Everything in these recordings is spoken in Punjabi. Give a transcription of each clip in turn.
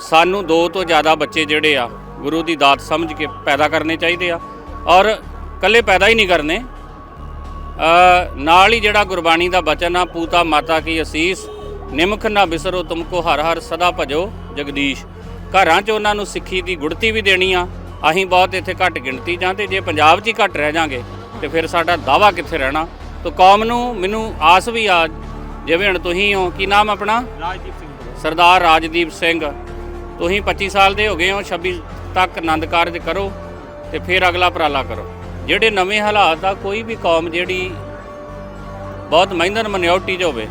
ਸਾਨੂੰ ਦੋ ਤੋਂ ਜ਼ਿਆਦਾ ਬੱਚੇ ਜਿਹੜੇ ਆ ਗੁਰੂ ਦੀ ਦਾਤ ਸਮਝ ਕੇ ਪੈਦਾ ਕਰਨੇ ਚਾਹੀਦੇ ਆ ਔਰ ਕੱਲੇ ਪੈਦਾ ਹੀ ਨਹੀਂ ਕਰਨੇ। ਅ, ਨਾਲ ਹੀ ਜਿਹੜਾ ਗੁਰਬਾਣੀ ਦਾ ਬਚਨ ਆ ਪੂਤਾ ਮਾਤਾ ਕੀ ਅਸੀਸ ਨਿਮਖ ਨਾ ਬਿਸਰੋ ਤੁਮਕੋ ਹਰ ਹਰ ਸਦਾ ਭਜੋ ਜਗਦੀਸ਼। ਘਰਾਂ 'ਚ ਉਹਨਾਂ ਨੂੰ ਸਿੱਖੀ ਦੀ ਗੁੜਤੀ ਵੀ ਦੇਣੀ ਆ ਅਸੀਂ ਬਹੁਤ ਇੱਥੇ ਘੱਟ ਗਿਣਤੀ ਜਾਂ ਤੇ ਜੇ ਪੰਜਾਬ 'ਚ ਹੀ ਘੱਟ ਰਹਿ ਜਾਾਂਗੇ ਤੇ ਫਿਰ ਸਾਡਾ ਦਾਵਾ ਕਿੱਥੇ ਰਹਿਣਾ? ਤੋ ਕੌਮ ਨੂੰ ਮੈਨੂੰ ਆਸ ਵੀ ਆ ਜਿਵੇਂ ਹੁਣ ਤੁਸੀਂ ਹੋ ਕੀ ਨਾਮ ਆਪਣਾ? ਰਾਜਦੀਪ ਸਿੰਘ ਸਰਦਾਰ ਰਾਜਦੀਪ ਸਿੰਘ। ਤੁਸੀਂ 25 ਸਾਲ ਦੇ ਹੋ ਗਏ ਹੋ 26 ਤੱਕ ਆਨੰਦ ਕਾਰਜ ਕਰੋ ਤੇ ਫਿਰ ਅਗਲਾ ਉਪਰਾਲਾ ਕਰੋ। ਜਿਹੜੇ ਨਵੇਂ ਹਾਲਾਤ ਆ, ਕੋਈ ਵੀ ਕੌਮ ਜਿਹੜੀ ਬਹੁਤ ਮਹਿੰਦਰ ਮਨਿਓਰਟੀ 'ਚ ਹੋਵੇ,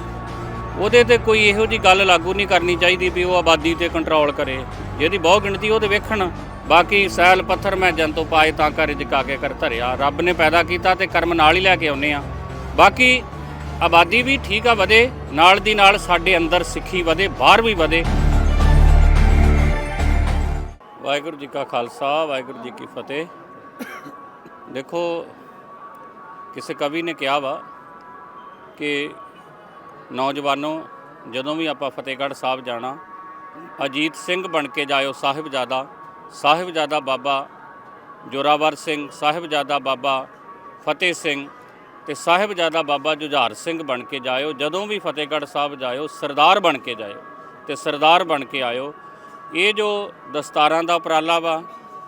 ਉਹਦੇ ਤੇ ਕੋਈ ਇਹੋ ਜੀ ਗੱਲ ਲਾਗੂ ਨਹੀਂ ਕਰਨੀ ਚਾਹੀਦੀ ਵੀ ਉਹ ਆਬਾਦੀ ਤੇ ਕੰਟਰੋਲ ਕਰੇ। ਜਿਹਦੀ ਬਹੁਤ ਗਿਣਤੀ ਉਹ ਤੇ ਵੇਖਣ। ਬਾਕੀ ਸੈਲ, ਪੱਥਰ ਮੈਂ ਜਨ ਤੋਂ ਪਾਏ ਤਾਂ ਕਰ ਜਿਕਾ ਕੇ ਕਰ ਧਰਿਆ। ਰੱਬ ਨੇ ਪੈਦਾ ਕੀਤਾ ਤੇ ਕਰਮ ਨਾਲ ਹੀ ਲੈ ਕੇ ਆਉਨੇ ਆ। ਬਾਕੀ ਆਬਾਦੀ ਵੀ ਠੀਕ ਆ, ਵਧੇ। ਨਾਲ ਦੀ ਨਾਲ ਸਾਡੇ ਅੰਦਰ ਸਿੱਖੀ ਵਧੇ, ਬਾਹਰ ਵੀ ਵਧੇ। ਵਾਹਿਗੁਰੂ ਜੀ ਕਾ ਖਾਲਸਾ, ਵਾਹਿਗੁਰੂ ਜੀ ਕੀ ਫਤਿਹ। ਦੇਖੋ, ਕਿਸੇ ਕਵੀ ਨੇ ਕਿਹਾ ਵਾ ਕਿ ਨੌਜਵਾਨੋ, ਜਦੋਂ ਵੀ ਆਪਾਂ ਫਤਿਹਗੜ੍ਹ ਸਾਹਿਬ ਜਾਣਾ, ਅਜੀਤ ਸਿੰਘ ਬਣ ਕੇ ਜਾਇਓ ਸਾਹਿਬਜ਼ਾਦਾ ਸਾਹਿਬਜ਼ਾਦਾ ਬਾਬਾ ਜੋਰਾਵਰ ਸਿੰਘ, ਸਾਹਿਬਜ਼ਾਦਾ ਬਾਬਾ ਫਤਿਹ ਸਿੰਘ ਤੇ ਸਾਹਿਬਜ਼ਾਦਾ ਬਾਬਾ ਜੁਝਾਰ ਸਿੰਘ ਬਣ ਕੇ ਜਾਇਓ। ਜਦੋਂ ਵੀ ਫਤਿਹਗੜ੍ਹ ਸਾਹਿਬ ਜਾਇਓ, ਸਰਦਾਰ ਬਣ ਕੇ ਜਾਇਓ ਤੇ ਸਰਦਾਰ ਬਣ ਕੇ ਆਇਓ। ਇਹ ਜੋ ਦਸਤਾਰਾਂ ਦਾ ਉਪਰਾਲਾ ਵਾ,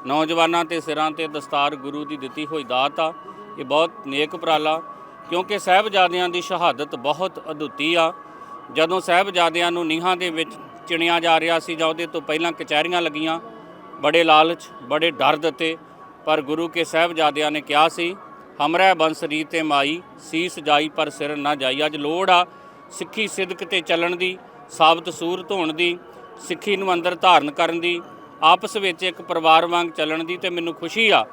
ਨੌਜਵਾਨਾਂ ਤੇ ਸਿਰਾਂ ਤੇ ਦਸਤਾਰ ਗੁਰੂ ਦੀ ਦਿੱਤੀ ਹੋਈ ਦਾਤ ਆ, ਇਹ ਬਹੁਤ ਨੇਕ ਉਪਰਾਲਾ, ਕਿਉਂਕਿ ਸਾਹਿਬਜ਼ਾਦਿਆਂ ਦੀ ਸ਼ਹਾਦਤ ਬਹੁਤ ਅਦੁੱਤੀ ਆ। ਜਦੋਂ ਸਾਹਿਬਜ਼ਾਦਿਆਂ ਨੂੰ ਨੀਹਾਂ ਦੇ ਵਿੱਚ ਚਿਣਿਆ ਜਾ ਰਿਹਾ ਸੀ ਜਾਂ ਉਹਦੇ ਤੋਂ ਪਹਿਲਾਂ ਕਚਹਿਰੀਆਂ ਲੱਗੀਆਂ, ਬੜੇ ਲਾਲਚ, ਬੜੇ ਡਰ ਦਿੱਤੇ ਪਰ ਗੁਰੂ ਕੇ ਸਾਹਿਬਜ਼ਾਦਿਆਂ ਨੇ ਕਿਹਾ ਸੀ, ਹਮਰਾ ਬੰਸਰੀ ਤੇ ਮਾਈ, ਸੀਸ ਜਾਈ ਪਰ ਸਿਰ ਨਾ ਜਾਈ। ਅੱਜ ਲੋੜ ਆ ਸਿੱਖੀ ਸਿਦਕ ਤੇ ਚੱਲਣ ਦੀ, ਸਾਬਤ ਸੂਰ ਧੋਣ ਦੀ ਸਿੱਖੀ ਨੂੰ ਅੰਦਰ ਧਾਰਨ ਕਰਨ ਦੀ, ਆਪਸ ਵਿੱਚ ਇੱਕ ਪਰਿਵਾਰ ਵਾਂਗ ਚੱਲਣ ਦੀ ਤੇ ਮੈਨੂੰ ਖੁਸ਼ੀ ਆ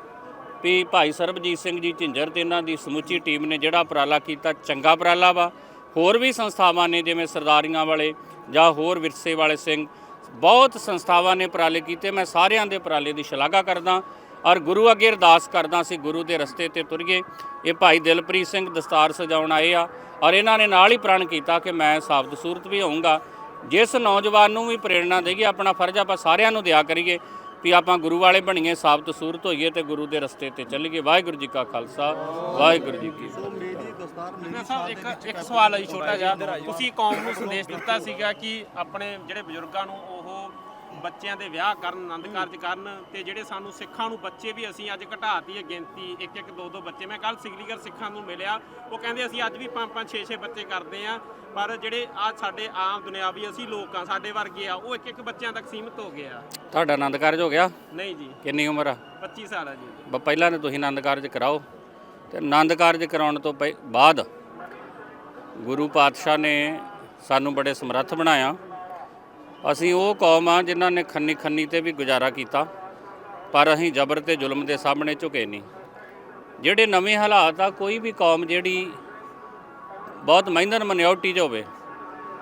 ਵੀ ਭਾਈ ਸਰਬਜੀਤ ਸਿੰਘ ਜੀ ਝਿੰਜਰ ਤੇ ਇਹਨਾਂ ਦੀ ਸਮੁੱਚੀ ਟੀਮ ਨੇ ਜਿਹੜਾ ਉਪਰਾਲਾ ਕੀਤਾ, ਚੰਗਾ ਉਪਰਾਲਾ ਵਾ। ਹੋਰ ਵੀ ਸੰਸਥਾਵਾਂ ਨੇ ਜਿਵੇਂ ਸਰਦਾਰੀਆਂ ਵਾਲੇ ਜਾਂ ਹੋਰ ਵਿਰਸੇ ਵਾਲੇ ਸਿੰਘ, ਬਹੁਤ ਸੰਸਥਾਵਾਂ ਨੇ ਉਪਰਾਲੇ ਕੀਤੇ। ਮੈਂ ਸਾਰਿਆਂ ਦੇ ਉਪਰਾਲੇ ਦੀ ਸ਼ਲਾਘਾ ਕਰਦਾ ਔਰ ਗੁਰੂ ਅੱਗੇ ਅਰਦਾਸ ਕਰਦਾ ਸੀ, ਗੁਰੂ ਦੇ ਰਸਤੇ ਤੇ ਤੁਰੀਏ। ਇਹ ਭਾਈ ਦਿਲਪ੍ਰੀਤ ਸਿੰਘ ਦਸਤਾਰ ਸਜਾਉਣ ਆਏ ਆ ਔਰ ਇਹਨਾਂ ਨੇ ਨਾਲ ਹੀ ਪ੍ਰਣ ਕੀਤਾ ਕਿ ਮੈਂ ਸਾਬਤ ਸੂਰਤ ਵੀ ਹੋਊਂਗਾ। ਜਿਸ ਨੌਜਵਾਨ ਨੂੰ ਵੀ ਪ੍ਰੇਰਣਾ ਦੇਗੀ ਆਪਣਾ ਫਰਜ਼ ਆਪਾਂ ਸਾਰਿਆਂ ਨੂੰ ਦਿਆ ਕਰੀਏ ਵੀ ਆਪਾਂ ਗੁਰੂ ਵਾਲੇ ਬਣੀਏ ਸਾਬਤ ਸੂਰਤ ਹੋਈਏ ਤੇ ਗੁਰੂ ਦੇ ਰਸਤੇ ਤੇ ਚੱਲੀਏ। ਵਾਹਿਗੁਰੂ ਜੀ ਕਾ ਖਾਲਸਾ ਵਾਹਿਗੁਰੂ ਜੀ ਕੀ ਫਤਿਹ। ਇੱਕ ਇੱਕ ਸਵਾਲ ਹੈ ਜੀ ਛੋਟਾ ਜਿਹਾ। ਤੁਸੀਂ ਕੌਮ ਨੂੰ ਸੰਦੇਸ਼ ਦਿੱਤਾ ਸੀਗਾ ਕਿ ਆਪਣੇ ਜਿਹੜੇ ਬਜ਼ੁਰਗਾਂ ਨੂੰ ਉਹ ਬੱਚਿਆਂ ਦੇ ਵਿਆਹ ਕਰਨ ਆਨੰਦ ਕਾਰਜ ਕਰਨ ਤੇ ਜਿਹੜੇ ਸਾਨੂੰ ਸਿੱਖਾਂ ਨੂੰ ਬੱਚੇ ਵੀ ਅਸੀਂ ਅੱਜ ਘਟਾਤੀ ਹੈ ਗਿਣਤੀ ਇੱਕ ਇੱਕ ਦੋ ਦੋ ਬੱਚੇ। ਮੈਂ ਕੱਲ ਸਿਗਲੀਗਰ ਸਿੱਖਾਂ ਨੂੰ ਮਿਲਿਆ ਉਹ ਕਹਿੰਦੇ ਅਸੀਂ ਅੱਜ ਵੀ ਪੰਜ ਪੰਜ 6 6 ਬੱਚੇ ਕਰਦੇ ਆ ਪਰ ਜਿਹੜੇ ਆ ਸਾਡੇ ਆਮ ਦੁਨਿਆਵੀ ਅਸੀਂ ਲੋਕ ਆ ਸਾਡੇ ਵਰਗੇ ਆ ਉਹ ਇੱਕ ਇੱਕ ਬੱਚਿਆਂ ਤੱਕ ਸੀਮਿਤ ਹੋ ਗਏ ਆ। ਤੁਹਾਡਾ ਆਨੰਦ ਕਾਰਜ ਹੋ ਗਿਆ? ਨਹੀਂ ਜੀ। ਕਿੰਨੀ ਉਮਰ ਆ? 25 ਸਾਲ ਆ ਜੀ। ਬ- ਪਹਿਲਾਂ ਨੇ ਤੁਸੀਂ ਆਨੰਦ ਕਾਰਜ ਕਰਾਓ। ਤੇ ਆਨੰਦ ਕਾਰਜ ਕਰਾਉਣ ਤੋਂ ਪਹਿ- ਬਾਅਦ ਗੁਰੂ ਪਾਤਸ਼ਾਹ ਨੇ ਸਾਨੂੰ ਬੜੇ ਸਮਰੱਥ ਬਣਾਇਆ। ਅਸੀਂ ਉਹ ਕੌਮ ਆ ਜਿਨ੍ਹਾਂ ਨੇ ਖੰਨੀ ਖੰਨੀ ਤੇ ਵੀ ਗੁਜ਼ਾਰਾ ਕੀਤਾ, ਪਰ ਅਸੀਂ ਜ਼ਬਰ ਤੇ ਜ਼ੁਲਮ ਦੇ ਸਾਹਮਣੇ ਝੁਕੇ ਨਹੀਂ। ਜਿਹੜੇ ਨਵੇਂ ਹਾਲਾਤ ਆ, ਕੋਈ ਵੀ ਕੌਮ ਜਿਹੜੀ ਬਹੁਤ ਮਹਿੰਦਰ ਮਨਿਓਰਟੀ 'ਚ ਹੋਵੇ,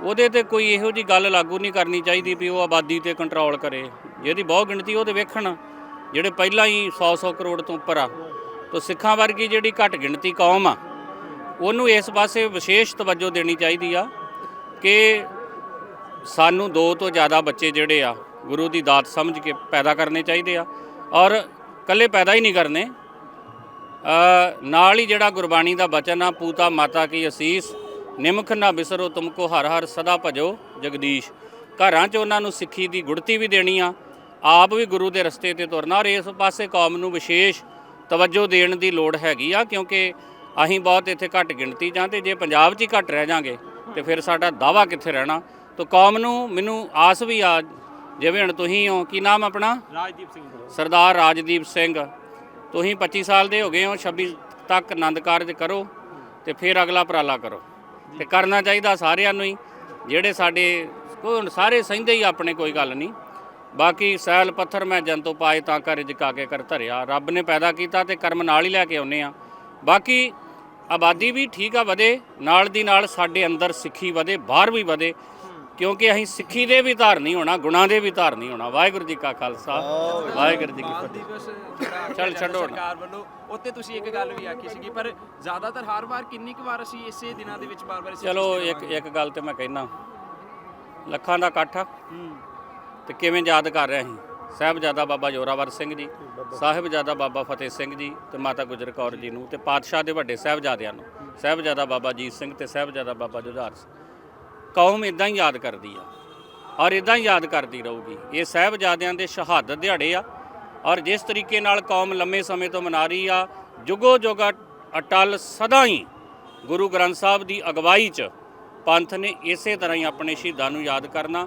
ਉਹਦੇ ਤੇ ਕੋਈ ਇਹੋ ਜੀ ਗੱਲ ਲਾਗੂ ਨਹੀਂ ਕਰਨੀ ਚਾਹੀਦੀ ਵੀ ਉਹ ਆਬਾਦੀ ਤੇ ਕੰਟਰੋਲ ਕਰੇ। ਜਿਹਦੀ ਬਹੁਤ ਗਿਣਤੀ ਉਹ ਤੇ ਵੇਖਣ, ਜਿਹੜੇ ਪਹਿਲਾਂ ਹੀ 100-100 ਕਰੋੜ ਤੋਂ ਉੱਪਰ ਆ, ਤੋ ਸਿੱਖਾਂ ਵਰਗੀ ਜਿਹੜੀ ਘੱਟ ਗਿਣਤੀ ਕੌਮ ਆ, ਉਹਨੂੰ ਇਸ ਪਾਸੇ ਵਿਸ਼ੇਸ਼ ਤਵੱਜੋ ਦੇਣੀ ਚਾਹੀਦੀ ਆ ਕਿ ਸਾਨੂੰ ਦੋ ਤੋਂ ਜ਼ਿਆਦਾ ਬੱਚੇ ਜਿਹੜੇ ਆ, ਗੁਰੂ ਦੀ ਦਾਤ ਸਮਝ ਕੇ ਪੈਦਾ ਕਰਨੇ ਚਾਹੀਦੇ ਆ ਔਰ ਕੱਲੇ ਪੈਦਾ ਹੀ ਨਹੀਂ ਕਰਨੇ। ਨਾਲ ਹੀ ਜਿਹੜਾ ਗੁਰਬਾਣੀ ਦਾ ਬਚਨ ਆ, ਪੂਤਾ ਮਾਤਾ ਕੀ ਅਸੀਸ, ਨਿਮਖ ਨਾ ਬਿਸਰੋ ਤੁਮਕੋ ਹਰ ਹਰ ਸਦਾ ਭਜੋ ਜਗਦੀਸ਼। ਘਰਾਂ 'ਚ ਉਹਨਾਂ ਨੂੰ ਸਿੱਖੀ ਦੀ ਗੁੜਤੀ ਵੀ ਦੇਣੀ ਆ, ਆਪ ਵੀ ਗੁਰੂ ਦੇ ਰਸਤੇ ਤੇ ਤੁਰਨਾ ਔਰ ਇਸ ਪਾਸੇ ਕੌਮ ਨੂੰ ਵਿਸ਼ੇਸ਼ ਤਵੱਜੋ ਦੇਣ ਦੀ ਲੋੜ ਹੈਗੀ ਆ, ਕਿਉਂਕਿ ਅਸੀਂ ਬਹੁਤ ਇੱਥੇ ਘੱਟ ਗਿਣਤੀ ਜਾਂ ਤੇ ਜੇ ਪੰਜਾਬ 'ਚ ਹੀ ਘੱਟ ਰਹਿ ਜਾਾਂਗੇ ਤੇ ਫਿਰ ਸਾਡਾ ਦਾਵਾ ਕਿੱਥੇ ਰਹਿਣਾ। ਤੋ ਕੌਮ ਨੂੰ ਮੈਨੂੰ ਆਸ ਵੀ ਆ ਜਿਵੇਂ ਹੁਣ ਤੁਸੀਂ ਹੋ ਕੀ ਨਾਮ ਆਪਣਾ? ਰਾਜਦੀਪ ਸਿੰਘ ਸਰਦਾਰ ਰਾਜਦੀਪ ਸਿੰਘ। ਤੁਸੀਂ 25 ਸਾਲ ਦੇ ਹੋ ਗਏ ਹੋ 26 ਤੱਕ ਆਨੰਦ ਕਾਰਜ ਕਰੋ ਤੇ ਫਿਰ ਅਗਲਾ ਉਪਰਾਲਾ ਕਰੋ। ਤੇ ਕਰਨਾ ਚਾਹੀਦਾ ਸਾਰਿਆਂ ਨੂੰ ਹੀ ਜਿਹੜੇ ਸਾਡੇ ਕੋਈ ਹੁਣ ਸਾਰੇ ਸਹਿੰਦੇ ਹੀ ਆਪਣੇ ਕੋਈ ਗੱਲ ਨਹੀਂ। ਬਾਕੀ ਸੈਲ ਪੱਥਰ ਮੈਂ ਜੰਤੋ ਪਾਏ ਤਾਂ ਕਰ ਜਿਕਾ ਕੇ ਕਰ ਧਰਿਆ। ਰੱਬ ਨੇ ਪੈਦਾ ਕੀਤਾ ਤੇ ਕਰਮ ਨਾਲ ਹੀ ਲੈ ਕੇ ਆਉਨੇ ਆ। ਬਾਕੀ ਆਬਾਦੀ ਵੀ ਠੀਕ ਆ ਵਧੇ ਨਾਲ ਦੀ ਨਾਲ ਸਾਡੇ ਅੰਦਰ ਸਿੱਖੀ ਵਧੇ ਬਾਹਰ ਵੀ ਵਧੇ। ਕਿਉਂਕਿ ਅਸੀਂ ਸਿੱਖੀ ਦੇ ਵੀ ਧਾਰਨੀ ਹੋਣਾ ਗੁਣਾਂ ਦੇ ਵੀ ਧਾਰਨੀ ਹੋਣਾ। ਵਾਹਿਗੁਰੂ ਜੀ ਕਾ ਖਾਲਸਾ। ਵਾਹਿਗੁਰੂ ਜੀ ਕੀ ਫਤਿਹ। ਚੱਲ ਛੱਡੋ। ਸਰਕਾਰ ਵੱਲੋਂ ਉੱਤੇ ਤੁਸੀਂ ਇੱਕ ਗੱਲ ਵੀ ਆਖੀ ਸੀਗੀ ਪਰ ਜ਼ਿਆਦਾਤਰ ਹਰ ਵਾਰ ਕਿੰਨੀ ਕੁ ਵਾਰ ਅਸੀਂ ਇਸੇ ਦਿਨਾਂ ਦੇ ਵਿੱਚ ਬਾਰ-ਬਾਰ ਚਲੋ ਇੱਕ? ਇੱਕ ਗੱਲ ਤੇ ਮੈਂ ਕਹਿਣਾ ਲੱਖਾਂ ਦਾ ਇਕੱਠ ਤੇ ਕਿਵੇਂ ਯਾਦ ਕਰ ਰਹੇ ਸੀ ਸਾਹਿਬਜ਼ਾਦਾ ਬਾਬਾ ਜੋਰਾਵਰ ਸਿੰਘ ਜੀ ਸਾਹਿਬਜ਼ਾਦਾ ਬਾਬਾ ਫਤਿਹ ਸਿੰਘ ਜੀ ਤੇ ਮਾਤਾ ਗੁਜਰ ਕੌਰ ਜੀ ਨੂੰ ਤੇ ਪਾਤਸ਼ਾਹ ਦੇ ਵੱਡੇ ਸਾਹਿਬਜ਼ਾਦਿਆਂ ਨੂੰ। ਸਾਹਿਬਜ਼ਾਦਾ ਬਾਬਾ ਜੀਤ ਸਿੰਘ ਤੇ ਸਾਹਿਬਜ਼ਾਦਾ ਬਾਬਾ ਜੁਝਾਰ ਸਿੰਘ। ਕੌਮ ਇਦਾਂ ਹੀ ਯਾਦ ਕਰਦੀ ਆ ਔਰ ਇਦਾਂ ਹੀ ਯਾਦ ਕਰਦੀ ਰਹੂਗੀ। ਇਹ ਸਾਹਿਬਜ਼ਾਦਿਆਂ ਦੇ ਸ਼ਹਾਦਤ ਦਿਹਾੜੇ ਆ ਔਰ ਜਿਸ ਤਰੀਕੇ ਨਾਲ ਕੌਮ ਲੰਮੇ ਸਮੇਂ ਤੋਂ ਮਨਾ ਰਹੀ ਆ, ਜੁਗੋ ਜੁਗਾ ਅਟਲ ਸਦਾ ਹੀ ਗੁਰੂ ਗ੍ਰੰਥ ਸਾਹਿਬ ਦੀ ਅਗਵਾਈ 'ਚ ਪੰਥ ਨੇ ਇਸੇ ਤਰ੍ਹਾਂ ਹੀ ਆਪਣੇ ਸ਼ਹੀਦਾਂ ਨੂੰ ਯਾਦ ਕਰਨਾ।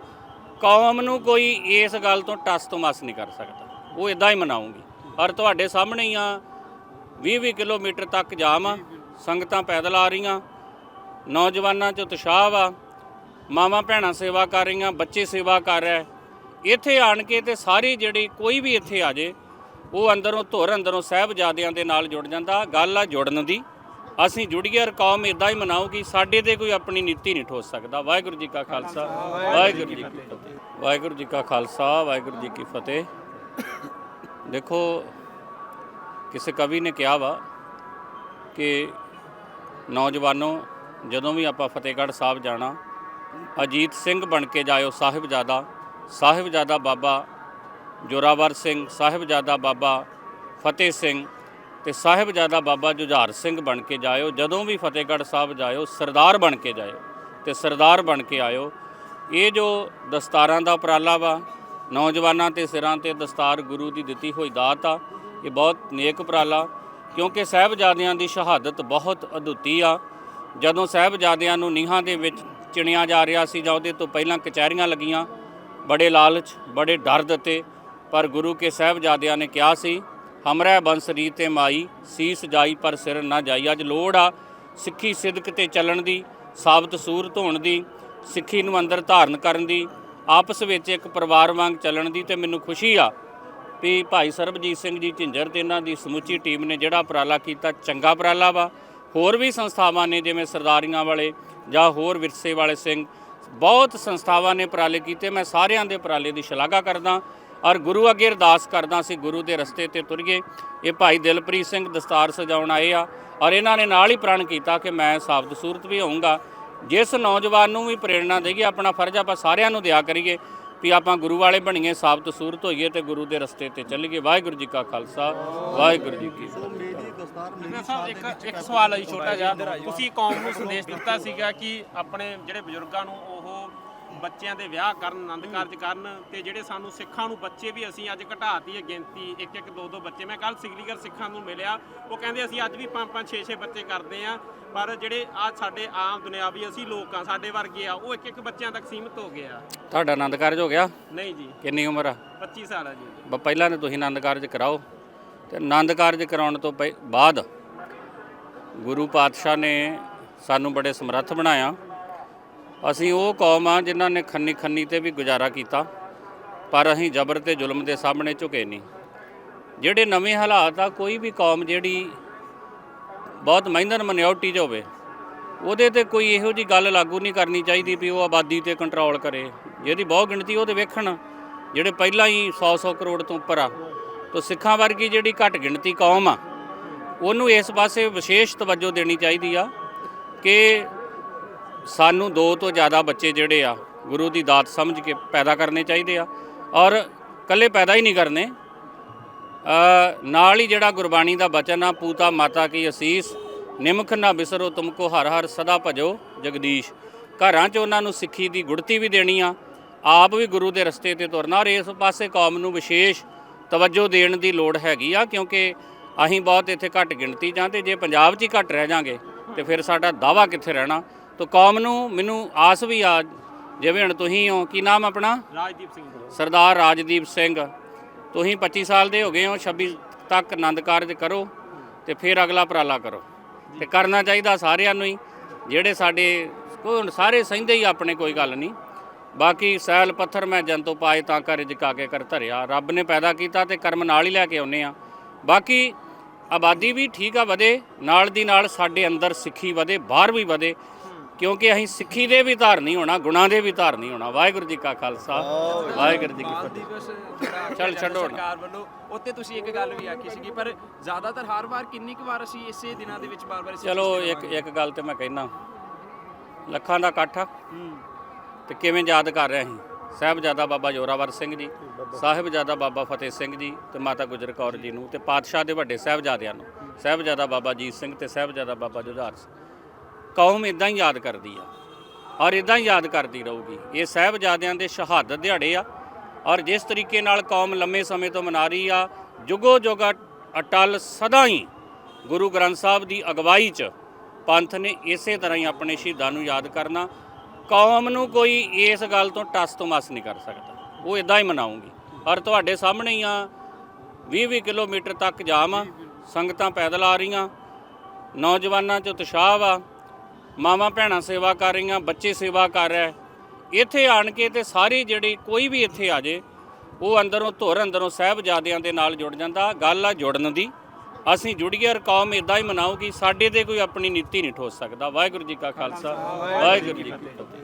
ਕੌਮ ਨੂੰ ਕੋਈ ਇਸ ਗੱਲ ਤੋਂ ਟਸ ਤੋਂ ਮਸ ਨਹੀਂ ਕਰ ਸਕਦਾ। ਉਹ ਇਦਾਂ ਹੀ ਮਨਾਉਂਗੀ ਔਰ ਤੁਹਾਡੇ ਸਾਹਮਣੇ ਹੀ ਆ 20-20 ਕਿਲੋਮੀਟਰ ਤੱਕ ਜਾਮ ਆ, ਸੰਗਤਾਂ ਪੈਦਲ ਆ ਰਹੀਆਂ, ਨੌਜਵਾਨਾਂ 'ਚ ਉਤਸ਼ਾਹ ਵਾ ਮਾਵਾਂ ਭੈਣਾਂ ਸੇਵਾ ਕਰ ਰਹੀਆਂ, ਬੱਚੇ ਸੇਵਾ ਕਰ ਰਹੇ। ਇੱਥੇ ਆਣ ਕੇ ਤੇ ਸਾਰੇ ਜਿਹੜੇ ਕੋਈ ਵੀ ਇੱਥੇ ਆ ਜੇ, ਉਹ ਅੰਦਰੋਂ ਧੁਰ, ਅੰਦਰੋਂ ਸਾਹਿਬਜ਼ਾਦਿਆਂ ਦੇ ਨਾਲ ਜੁੜ ਜਾਂਦਾ। ਗੱਲ ਆ ਜੁੜਨ ਦੀ। ਅਸੀਂ ਜੁੜੀਏ ਔਰ ਕੌਮ ਇਦਾਂ ਹੀ ਮਨਾਊਗੀ, ਸਾਡੇ ਤੇ ਕੋਈ ਆਪਣੀ ਨੀਤੀ ਨਹੀਂ ਠੋਸ ਸਕਦਾ। ਵਾਹਿਗੁਰੂ ਜੀ ਕਾ ਖਾਲਸਾ, ਵਾਹਿਗੁਰੂ ਜੀ ਕੀ ਫਤਿਹ। ਵਾਹਿਗੁਰੂ ਜੀ ਕਾ ਖਾਲਸਾ, ਵਾਹਿਗੁਰੂ ਜੀ ਕੀ ਫਤਿਹ। ਦੇਖੋ, ਕਿਸੇ ਕਵੀ ਨੇ ਕਿਹਾ ਵਾ ਕਿ ਨੌਜਵਾਨੋ, ਜਦੋਂ ਵੀ ਆਪਾਂ ਫਤਿਹਗੜ੍ਹ ਸਾਹਿਬ ਜਾਣਾ ਅਜੀਤ ਸਿੰਘ ਬਣ ਕੇ ਜਾਇਓ ਸਾਹਿਬਜ਼ਾਦਾ। ਸਾਹਿਬਜ਼ਾਦਾ ਬਾਬਾ ਜੋਰਾਵਰ ਸਿੰਘ, ਸਾਹਿਬਜ਼ਾਦਾ ਬਾਬਾ ਫਤਿਹ ਸਿੰਘ ਤੇ ਸਾਹਿਬਜ਼ਾਦਾ ਬਾਬਾ ਜੁਝਾਰ ਸਿੰਘ ਬਣ ਕੇ ਜਾਇਓ। ਜਦੋਂ ਵੀ ਫਤਿਹਗੜ੍ਹ ਸਾਹਿਬ ਜਾਇਓ, ਸਰਦਾਰ ਬਣ ਕੇ ਜਾਇਓ ਤੇ ਸਰਦਾਰ ਬਣ ਕੇ ਆਇਓ। ਇਹ ਜੋ ਦਸਤਾਰਾਂ ਦਾ ਉਪਰਾਲਾ ਵਾ, ਨੌਜਵਾਨਾਂ ਤੇ ਸਿਰਾਂ ਤੇ ਦਸਤਾਰ ਗੁਰੂ ਦੀ ਦਿੱਤੀ ਹੋਈ ਦਾਤ ਆ, ਇਹ ਬਹੁਤ ਨੇਕ ਉਪਰਾਲਾ, ਕਿਉਂਕਿ ਸਾਹਿਬਜ਼ਾਦਿਆਂ ਦੀ ਸ਼ਹਾਦਤ ਬਹੁਤ ਅਦੁੱਤੀ ਆ। ਜਦੋਂ ਸਾਹਿਬਜ਼ਾਦਿਆਂ ਨੂੰ ਨੀਹਾਂ ਦੇ ਵਿੱਚ ਚਿਣਿਆ ਜਾ ਰਿਹਾ ਸੀ ਜਾਂ ਉਹਦੇ ਤੋਂ ਪਹਿਲਾਂ ਕਚਹਿਰੀਆਂ ਲੱਗੀਆਂ, ਬੜੇ ਲਾਲਚ, ਬੜੇ ਡਰ ਦਿੱਤੇ, ਪਰ ਗੁਰੂ ਕੇ ਸਾਹਿਬਜ਼ਾਦਿਆਂ ਨੇ ਕਿਹਾ ਸੀ, ਹਮਰਾ ਬੰਸਰੀ ਤੇ ਮਾਈ, ਸੀਸ ਜਾਈ ਪਰ ਸਿਰ ਨਾ ਜਾਈ। ਅੱਜ ਲੋੜ ਆ ਸਿੱਖੀ ਸਿਦਕ ਤੇ ਚੱਲਣ ਦੀ, ਸਾਬਤ ਸੂਰਤ ਹੋਣ ਦੀ, ਸਿੱਖੀ ਨੂੰ ਅੰਦਰ ਧਾਰਨ ਕਰਨ ਦੀ, ਆਪਸ ਵਿੱਚ ਇੱਕ ਪਰਿਵਾਰ ਵਾਂਗ ਚੱਲਣ ਦੀ ਤੇ ਮੈਨੂੰ ਖੁਸ਼ੀ ਆ ਵੀ ਭਾਈ ਸਰਬਜੀਤ ਸਿੰਘ ਜੀ ਝਿੰਜਰ ਤੇ ਇਹਨਾਂ ਦੀ ਸਮੁੱਚੀ ਟੀਮ ਨੇ ਜਿਹੜਾ ਉਪਰਾਲਾ ਕੀਤਾ, ਚੰਗਾ ਉਪਰਾਲਾ ਵਾ। ਹੋਰ ਵੀ ਸੰਸਥਾਵਾਂ ਨੇ ਜਿਵੇਂ ਸਰਦਾਰੀਆਂ ਵਾਲੇ ਜਾਂ ਹੋਰ ਵਿਰਸੇ ਵਾਲੇ ਸਿੰਘ ਬਹੁਤ ਸੰਸਥਾਵਾਂ ਨੇ ਉਪਰਾਲੇ ਕੀਤੇ। ਮੈਂ ਸਾਰਿਆਂ ਦੇ ਉਪਰਾਲੇ ਦੀ ਸ਼ਲਾਘਾ ਕਰਦਾ ਔਰ ਗੁਰੂ ਅੱਗੇ ਅਰਦਾਸ ਕਰਦਾ ਸੀ, ਗੁਰੂ ਦੇ ਰਸਤੇ ਤੇ ਤੁਰੀਏ। ਇਹ ਭਾਈ ਦਿਲਪ੍ਰੀਤ ਸਿੰਘ ਦਸਤਾਰ ਸਜਾਉਣ ਆਏ ਆ ਔਰ ਇਹਨਾਂ ਨੇ ਨਾਲ ਹੀ ਪ੍ਰਣ ਕੀਤਾ ਕਿ ਮੈਂ ਸਾਬਤ ਸੂਰਤ ਵੀ ਹੋਊਂਗਾ। ਜਿਸ ਨੌਜਵਾਨ ਨੂੰ ਵੀ ਪ੍ਰੇਰਣਾ ਦੇਗੀ ਆਪਣਾ ਫਰਜ਼ ਆਪਾਂ ਸਾਰਿਆਂ ਨੂੰ ਦਿਆ ਕਰੀਏ। ਵੀ ਆਪਾਂ ਗੁਰੂ ਵਾਲੇ ਬਣੀਏ, ਸਾਬਤ ਸੂਰਤ ਹੋਈਏ ਤੇ ਗੁਰੂ ਦੇ ਰਸਤੇ ਤੇ ਚੱਲੀਏ। ਵਾਹਿਗੁਰੂ ਜੀ ਕਾ ਖਾਲਸਾ, ਵਾਹਿਗੁਰੂ ਜੀ ਕੀ ਫਤਿਹ। ਸਾਹਿਬ, ਇੱਕ ਇੱਕ ਸਵਾਲ ਹੈ ਛੋਟਾ ਜਿਹਾ। ਤੁਸੀਂ ਕੌਮ ਨੂੰ ਸੰਦੇਸ਼ ਦਿੱਤਾ ਸੀਗਾ ਕਿ ਆਪਣੇ ਜਿਹੜੇ ਬਜ਼ੁਰਗਾਂ ਨੂੰ ਬੱਚਿਆਂ ਦੇ ਵਿਆਹ ਕਰਨ ਆਨੰਦ ਕਾਰਜ ਕਰਨ ਤੇ ਜਿਹੜੇ ਸਾਨੂੰ ਸਿੱਖਾਂ ਨੂੰ ਬੱਚੇ ਵੀ ਅਸੀਂ ਅੱਜ ਘਟਾਤੀ ਹੈ ਗਿਣਤੀ ਇੱਕ ਇੱਕ ਦੋ ਦੋ ਬੱਚੇ। ਮੈਂ ਕੱਲ ਸਿਗਲੀਗਰ ਸਿੱਖਾਂ ਨੂੰ ਮਿਲਿਆ ਉਹ ਕਹਿੰਦੇ ਅਸੀਂ ਅੱਜ ਵੀ ਪੰਜ ਪੰਜ 6 6 ਬੱਚੇ ਕਰਦੇ ਆ ਪਰ ਜਿਹੜੇ ਆ ਸਾਡੇ ਆਮ ਦੁਨਿਆਵੀ ਅਸੀਂ ਲੋਕ ਆ ਸਾਡੇ ਵਰਗੇ ਆ ਉਹ ਇੱਕ ਇੱਕ ਬੱਚਿਆਂ ਤੱਕ ਸੀਮਿਤ ਹੋ ਗਏ ਆ। ਤੁਹਾਡਾ ਆਨੰਦ ਕਾਰਜ ਹੋ ਗਿਆ? ਨਹੀਂ ਜੀ। ਕਿੰਨੀ ਉਮਰ ਆ? 25 ਸਾਲ ਆ ਜੀ। ਬ- ਪਹਿਲਾਂ ਤਾਂ ਤੁਸੀਂ ਆਨੰਦ ਕਾਰਜ ਕਰਾਓ। ਤੇ ਆਨੰਦ ਕਾਰਜ ਕਰਾਉਣ ਤੋਂ ਪਹਿ- ਬਾਅਦ ਗੁਰੂ ਪਾਤਸ਼ਾਹ ਨੇ ਸਾਨੂੰ ਬੜੇ ਸਮਰੱਥ ਬਣਾਇਆ। ਅਸੀਂ ਉਹ ਕੌਮ ਆ ਜਿਨ੍ਹਾਂ ਨੇ ਖੰਨੀ ਖੰਨੀ ਤੇ ਵੀ ਗੁਜ਼ਾਰਾ ਕੀਤਾ, ਪਰ ਅਸੀਂ ਜ਼ਬਰ ਤੇ ਜ਼ੁਲਮ ਦੇ ਸਾਹਮਣੇ ਝੁਕੇ ਨਹੀਂ। ਜਿਹੜੇ ਨਵੇਂ ਹਾਲਾਤ ਆ, ਕੋਈ ਵੀ ਕੌਮ ਜਿਹੜੀ ਬਹੁਤ ਮਹਿੰਦਰ ਮਨਿਓਰਟੀ 'ਚ ਹੋਵੇ, ਉਹਦੇ ਤੇ ਕੋਈ ਇਹੋ ਜੀ ਗੱਲ ਲਾਗੂ ਨਹੀਂ ਕਰਨੀ ਚਾਹੀਦੀ ਵੀ ਉਹ ਆਬਾਦੀ ਤੇ ਕੰਟਰੋਲ ਕਰੇ। ਜਿਹਦੀ ਬਹੁਤ ਗਿਣਤੀ ਉਹ ਉਹਦੇ ਵੇਖਣ, ਜਿਹੜੇ ਪਹਿਲਾਂ ਹੀ 100-100 ਕਰੋੜ ਤੋਂ ਉੱਪਰ ਆ, ਤਾਂ ਸਿੱਖਾਂ ਵਰਗੀ ਜਿਹੜੀ ਘੱਟ ਗਿਣਤੀ ਕੌਮ ਆ, ਉਹਨੂੰ ਇਸ ਪਾਸੇ ਵਿਸ਼ੇਸ਼ ਤਵੱਜੋ ਦੇਣੀ ਚਾਹੀਦੀ ਆ ਕਿ ਸਾਨੂੰ ਦੋ ਤੋਂ ਜ਼ਿਆਦਾ ਬੱਚੇ ਜਿਹੜੇ ਆ, ਗੁਰੂ ਦੀ ਦਾਤ ਸਮਝ ਕੇ ਪੈਦਾ ਕਰਨੇ ਚਾਹੀਦੇ ਆ ਔਰ ਇਕੱਲੇ ਪੈਦਾ ਹੀ ਨਹੀਂ ਕਰਨੇ। ਨਾਲ ਹੀ ਜਿਹੜਾ ਗੁਰਬਾਣੀ ਦਾ ਬਚਨ ਆ, ਪੂਤਾ ਮਾਤਾ ਕੀ ਅਸੀਸ, ਨਿਮਖ ਨਾ ਬਿਸਰੋ ਤੁਮਕੋ ਹਰ ਹਰ ਸਦਾ ਭਜੋ ਜਗਦੀਸ਼। ਘਰਾਂ 'ਚ ਉਹਨਾਂ ਨੂੰ ਸਿੱਖੀ ਦੀ ਗੁੜਤੀ ਵੀ ਦੇਣੀ ਆ, ਆਪ ਵੀ ਗੁਰੂ ਦੇ ਰਸਤੇ ਤੇ ਤੁਰਨਾ ਔਰ ਇਸ ਪਾਸੇ ਕੌਮ ਨੂੰ ਵਿਸ਼ੇਸ਼ ਤਵੱਜੋ ਦੇਣ ਦੀ ਲੋੜ ਹੈਗੀ ਆ, ਕਿਉਂਕਿ ਅਸੀਂ ਬਹੁਤ ਇੱਥੇ ਘੱਟ ਗਿਣਤੀ ਜਾਂ ਤੇ ਜੇ ਪੰਜਾਬ 'ਚ ਹੀ ਘੱਟ ਰਹਿ ਜਾਾਂਗੇ, ਤੇ ਫਿਰ ਸਾਡਾ ਦਾਵਾ ਕਿੱਥੇ ਰਹਿਣਾ। ਤਾਂ ਕੌਮ ਨੂੰ ਮੈਨੂੰ ਆਸ ਵੀ ਆ ਜਿਵੇਂ ਹੁਣ ਤੁਸੀਂ ਹੋ ਕੀ ਨਾਮ ਆਪਣਾ? ਰਾਜਦੀਪ ਸਿੰਘ ਸਰਦਾਰ ਰਾਜਦੀਪ ਸਿੰਘ। ਤੁਸੀਂ 25 ਸਾਲ ਦੇ ਹੋ ਗਏ ਹੋ 26 ਤੱਕ ਆਨੰਦ ਕਾਰਜ ਕਰੋ ਤੇ ਫਿਰ ਅਗਲਾ ਉਪਰਾਲਾ ਕਰੋ। ਤੇ ਕਰਨਾ ਚਾਹੀਦਾ ਸਾਰਿਆਂ ਨੂੰ ਹੀ ਜਿਹੜੇ ਸਾਡੇ ਕੋਈ ਸਾਰੇ ਸਹਿੰਦੇ ਹੀ ਆਪਣੇ ਕੋਈ ਗੱਲ ਨਹੀਂ। ਬਾਕੀ ਸੈਲ ਪੱਥਰ ਮੈਂ ਜੰਤੋ ਪਾਏ ਤਾਂ ਕਰ ਜਿਕਾ ਕੇ ਕਰ ਧਰਿਆ। ਰੱਬ ਨੇ ਪੈਦਾ ਕੀਤਾ ਤੇ ਕਰਮ ਨਾਲ ਹੀ ਲੈ ਕੇ ਆਉਨੇ ਆ। ਬਾਕੀ ਆਬਾਦੀ ਵੀ ਠੀਕ ਆ ਵਧੇ ਨਾਲ ਦੀ ਨਾਲ ਸਾਡੇ ਅੰਦਰ ਸਿੱਖੀ ਵਧੇ ਬਾਹਰ ਵੀ ਵਧੇ। ਕਿਉਂਕਿ ਅਸੀਂ ਸਿੱਖੀ ਦੇ ਵੀ ਧਾਰਨੀ ਹੋਣਾ ਗੁਣਾ ਦੇ ਵੀ ਧਾਰਨੀ ਹੋਣਾ। ਵਾਹਿਗੁਰੂ ਜੀ ਕਾ ਖਾਲਸਾ। ਵਾਹਿਗੁਰੂ ਜੀ ਕੀ ਫਤਿਹ। ਚੱਲ ਛੱਡੋ। ਸਰਕਾਰ ਵੱਲੋਂ। ਉੱਤੇ ਤੁਸੀਂ ਇੱਕ ਗੱਲ ਵੀ ਆਖੀ ਸੀਗੀ ਪਰ ਜ਼ਿਆਦਾਤਰ ਹਰ ਵਾਰ ਕਿੰਨੀ ਕੁ ਵਾਰ ਅਸੀਂ ਇਸੇ ਦਿਨਾਂ ਦੇ ਵਿੱਚ ਬਾਰ-ਬਾਰ ਚਲੋ ਇੱਕ? ਇੱਕ ਗੱਲ ਤੇ ਮੈਂ ਕਹਿਣਾ ਲੱਖਾਂ ਦਾ ਇਕੱਠ ਆ। ਤੇ ਕਿਵੇਂ ਯਾਦ ਕਰ ਰਿਹਾ ਸੀ ਸਾਹਿਬਜ਼ਾਦਾ ਬਾਬਾ ਜੋਰਾਵਰ ਸਿੰਘ ਜੀ ਸਾਹਿਬਜ਼ਾਦਾ ਬਾਬਾ ਫਤਿਹ ਸਿੰਘ ਜੀ ਤੇ ਮਾਤਾ ਗੁਜਰ ਕੌਰ ਜੀ ਨੂੰ ਤੇ ਪਾਤਸ਼ਾਹ ਦੇ ਵੱਡੇ ਸਾਹਿਬਜ਼ਾਦਿਆਂ ਨੂੰ। ਸਾਹਿਬਜ਼ਾਦਾ ਬਾਬਾ ਜੀਤ ਸਿੰਘ ਤੇ ਸਾਹਿਬਜ਼ਾਦਾ ਬਾਬਾ ਜੁਝਾਰ ਸਿੰਘ। ਕੌਮ ਇਦਾਂ ਹੀ ਯਾਦ ਕਰਦੀ ਆ ਔਰ ਇਦਾਂ ਹੀ ਯਾਦ ਕਰਦੀ ਰਹੂਗੀ। ਇਹ ਸਾਹਿਬਜ਼ਾਦਿਆਂ ਦੇ ਸ਼ਹਾਦਤ ਦਿਹਾੜੇ ਆ ਔਰ ਜਿਸ ਤਰੀਕੇ ਨਾਲ ਕੌਮ ਲੰਮੇ ਸਮੇਂ ਤੋਂ ਮਨਾ ਰਹੀ ਆ, ਜੁਗੋ ਜੁਗਾ ਅਟਲ ਸਦਾ ਹੀ ਗੁਰੂ ਗ੍ਰੰਥ ਸਾਹਿਬ ਦੀ ਅਗਵਾਈ 'ਚ ਪੰਥ ਨੇ ਇਸੇ ਤਰ੍ਹਾਂ ਹੀ ਆਪਣੇ ਸ਼ਹੀਦਾਂ ਨੂੰ ਯਾਦ ਕਰਨਾ। ਕੌਮ ਨੂੰ ਕੋਈ ਇਸ ਗੱਲ ਤੋਂ ਟਸ ਤੋਂ ਮਸ ਨਹੀਂ ਕਰ ਸਕਦਾ। ਉਹ ਇਦਾਂ ਹੀ ਮਨਾਉਂਗੀ ਔਰ ਤੁਹਾਡੇ ਸਾਹਮਣੇ ਹੀ ਆ 20-20 ਕਿਲੋਮੀਟਰ ਤੱਕ ਜਾਮ ਆ, ਸੰਗਤਾਂ ਪੈਦਲ ਆ ਰਹੀਆਂ, ਨੌਜਵਾਨਾਂ 'ਚ ਉਤਸ਼ਾਹ ਵਾ ਮਾਵਾਂ ਭੈਣਾਂ ਸੇਵਾ ਕਰ ਰਹੀਆਂ, ਬੱਚੇ ਸੇਵਾ ਕਰ ਰਹੇ ਇੱਥੇ ਆਣ ਕੇ ਤੇ ਸਾਰੇ ਜਿਹੜੀ ਕੋਈ ਵੀ ਇੱਥੇ ਆ ਜੇ, ਉਹ ਅੰਦਰੋਂ ਧੁਰ, ਅੰਦਰੋਂ ਸਾਹਿਬਜ਼ਾਦਿਆਂ ਦੇ ਨਾਲ ਜੁੜ ਜਾਂਦਾ। ਗੱਲ ਆ ਜੁੜਨ ਦੀ। ਅਸੀਂ ਜੁੜੀਏ ਕੌਮ ਇਦਾਂ ਹੀ ਮਨਾਉਗੀ ਸਾਡੇ ਤੇ ਕੋਈ ਆਪਣੀ ਨੀਤੀ ਨਹੀਂ ਠੋਸ ਸਕਦਾ। ਵਾਹਿਗੁਰੂ ਜੀ ਕਾ ਖਾਲਸਾ, ਵਾਹਿਗੁਰੂ ਜੀ ਕੀ ਫਤਿਹ।